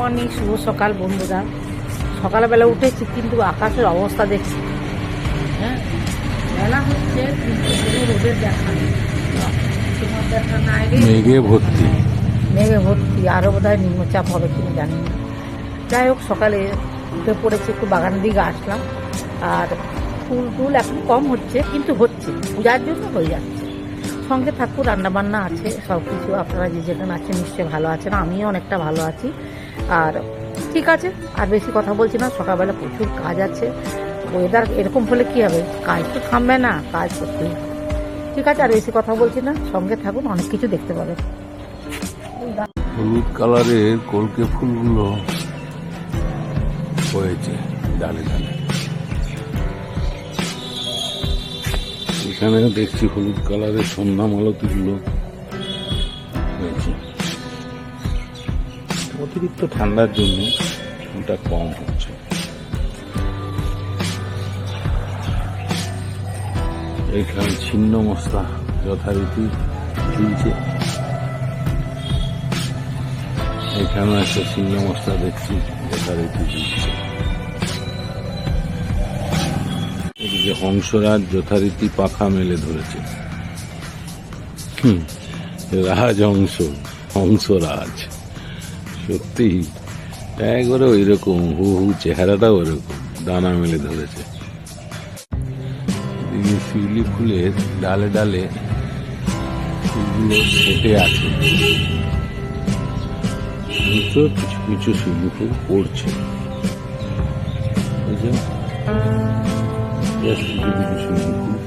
Morning শুভ সকাল বন্ধুরা। সকালবেলা উঠেছি কিন্তু আকাশের অবস্থা দেখছি। হ্যাঁ? বেলা হচ্ছে কিন্তু কোনো রোদের দেখা নেই। দেখা নাই মেঘে ভর্তি। মেঘে ভর্তি আরও বোধ হয় নিম্নচাপ হবে কিনা জানি না। যাই হোক সকালে উঠে পড়েছি একটু বাগানের দিকে আসলাম। আর ফুল টুল এখন কম হচ্ছে কিন্তু হচ্ছে। পূজার জন্য হয়ে যাচ্ছে। সঙ্গে থাকুক রান্নাবান্না আছে সব কিছু আপনারা যে যেখানে আছেন নিশ্চয়ই ভালো আছেন। আমিও অনেকটা ভালো আছি। আর ঠিক আছে, আর বেশি কথা বলছি না, সকালবেলা প্রচুর কাজ আছে। ওয়েদার এরকম হলে কি হবে? কাজ তো থামবে না, কাজ করতেই ঠিক আছে, আর বেশি কথা বলছি না, সঙ্গে থাকুন, অনেক কিছু দেখতে পাবেন। হলুদ কালারের কলকে ফুলগুলো হয়েছে, ডালে ডালে। এখানে দেখছি হলুদ কালারের সন্ধ্যা মালতিগুলো হয়েছে। অতিরিক্ত ঠান্ডার জন্য ওটা কম হচ্ছে। এখানে ছিন্ন মশলা যথারীতি ঝুলছে এখানে একটা ছিন্ন মশলা দেখছি যথারীতি ঝুলছে হংসরাজ যথারীতি পাখা মেলে ধরেছে। হুম, রাজহংস হংসরাজ। সত্যি। একবারে ওই রকম হু হু চেহারাটাও ওরকম, দানা মেলে ধরেছে। শিউলি ফুলের ডালে ডালে ফুলগুলো সেটে আছে। কিছু কিছু শিউলি ফুল পড়ছে। কিছু কিছু শিউলি ফুল।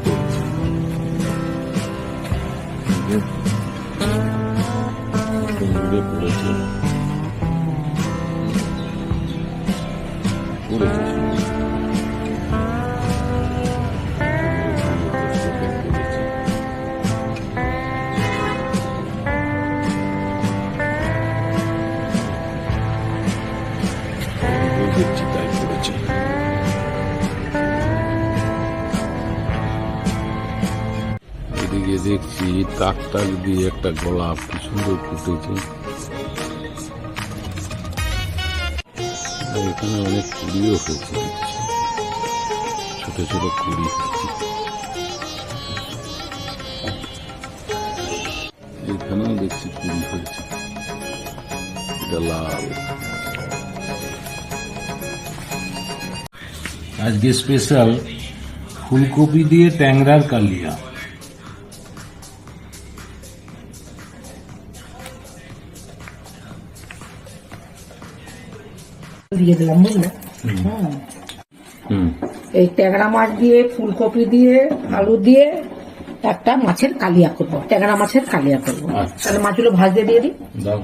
দেখছি তাই করেছে। এদিকে দেখছি তাক তাক দিয়ে একটা গোলাপ কি সুন্দর ফুটেছে। এখানে অনেক কুড়িও হয়েছে। ছোট ছোট কুড়ি হয়েছে। এখানেও দেখছি কুড়ি হয়েছে। এটা লাল। আজকে স্পেশাল ফুলকপি দিয়ে ট্যাংরার কালিয়া। দিয়ে দিলাম বুঝলে? হুম। হুম। এই ট্যাংরা মাছ দিয়ে ফুলকপি দিয়ে আলু দিয়ে একটা মাছের কালিয়া করব ট্যাংরা মাছের কালিয়া করব। আচ্ছা। তাহলে মাছগুলো ভাজতে দিয়ে দিই। দাও।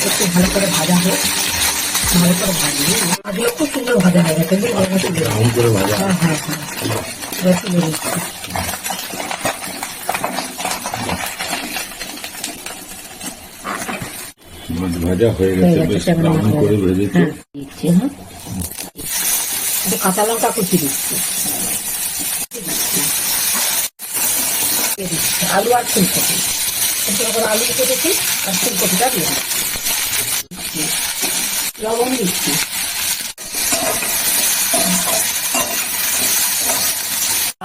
একটু ভালো করে ভাজা হোক ভালো করে ভাজি মাছগুলো খুব সুন্দর ভাজা হয়ে গেছে। ব্রাউন করে ভাজা হ্যাঁ হ্যাঁ হ্যাঁ তুলে দিচ্ছি। মাছ ভাজা হয়ে হয়ে গেছে গেছে বেশ ব্রাউন করে ভাজা। হ্যাঁ, দিচ্ছি হ্যাঁ কাঁচা লঙ্কা কুচি দিচ্ছি আলু আর ফুলকপি একটু আলু কেটেছি আর ফুলকপিটা দিয়ে। লবণ দিচ্ছি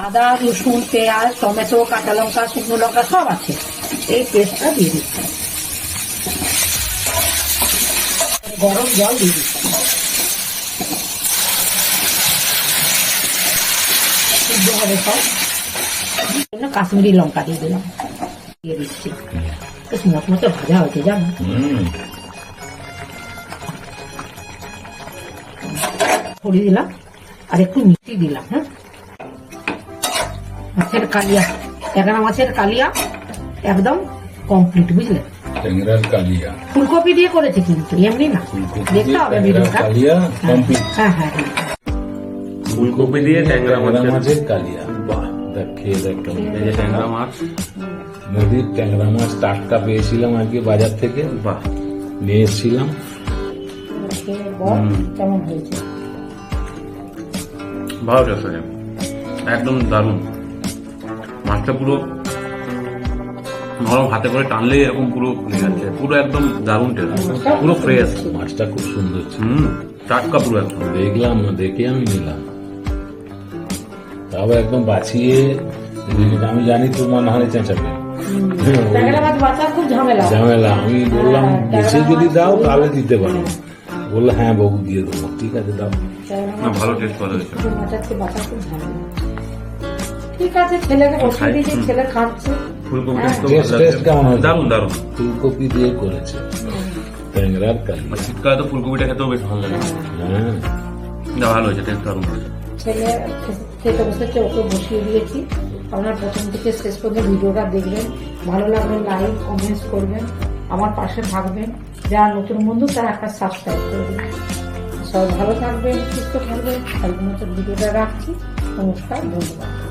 আদা রসুন পেঁয়াজ টমেটো কাঁচা লঙ্কা শুকনো লঙ্কা সব আছে এই পেস্টটা দিয়ে দিচ্ছি গরম জল দিয়ে দিচ্ছি সিদ্ধ হবে সব জন্য কাশ্মীরি লঙ্কা দিয়ে দিলাম দিয়ে দিচ্ছি বেশ মচমচে ভাজা হয়েছে জানো হুম ছড়িয়ে দিলাম আর একটু মিষ্টি দিলাম হ্যাঁ মাছের কালিয়া এগারো মাছের কালিয়া একদম কমপ্লিট বুঝলে ট্যাংরার কালিয়া ফুলকপি দিয়ে করেছে কিন্তু এমনি না ফুলকপি দেখতে হবে ভিডিওটা কালিয়া কমপ্লিট হ্যাঁ হ্যাঁ ফুলকপি দিয়ে ট্যাংরা ট্যাংরা মাছের কালিয়া দেখ খেয়ে দেখ কেমন। এই যে ট্যাংরা মাছ। নদীর ট্যাংরা মাছ টাটকা পেয়েছিলাম আজকে বাজার থেকে। বাহ। নিয়ে এসেছিলাম। ভালো আছে একদম দারুণ। মাছটা পুরো নরম হাতে করে টানলে এরকম পুরো যাচ্ছে। পুরো একদম দারুণ টেস্ট পুরো ফ্রেশ মাছটা খুব সুন্দর ছিল। হুম টাটকা পুরো একদম। দেখলাম না দেখে আমি নিলাম। তাও একদম বাঁচিয়ে আমি জানি তো মনে হয় চেঁচাবে। ঝামেলা। আমি বললাম হ্যাঁ, ট্যাংরা যদি দাও তাহলে দিতে পারো। বলল হ্যাঁ বাবু দিয়ে দেবো। ঠিক আছে দাও। না ভালো টেস্ট ভালো হয়েছে ঠিক আছে ছেলেকে বসিয়ে দিয়েছি ছেলে খাচ্ছে। ফুলকপি হ্যাঁ। ফুলকপি দিয়ে করেছে। ট্যাংরার কালি আর শীতকালে তো ফুলকপিটা খেতেও বেশ ভালো লাগে। হ্যাঁ। ভালো হয়েছে টেস্ট দারুণ হয়েছে ছেলে খেতে বসেছে, ওকে বসিয়ে দিয়েছি। আপনার প্রথম থেকে শেষ পর্যন্ত ভিডিওটা দেখবেন। ভালো লাগবে লাইক কমেন্টস করবেন। আমার পাশে থাকবেন। যারা নতুন বন্ধু, তারা একটা সাবস্ক্রাইব করবেন সবাই ভালো থাকবেন, সুস্থ থাকবেন। তাই জন্য ভিডিওটা রাখছি। নমস্কার, ধন্যবাদ।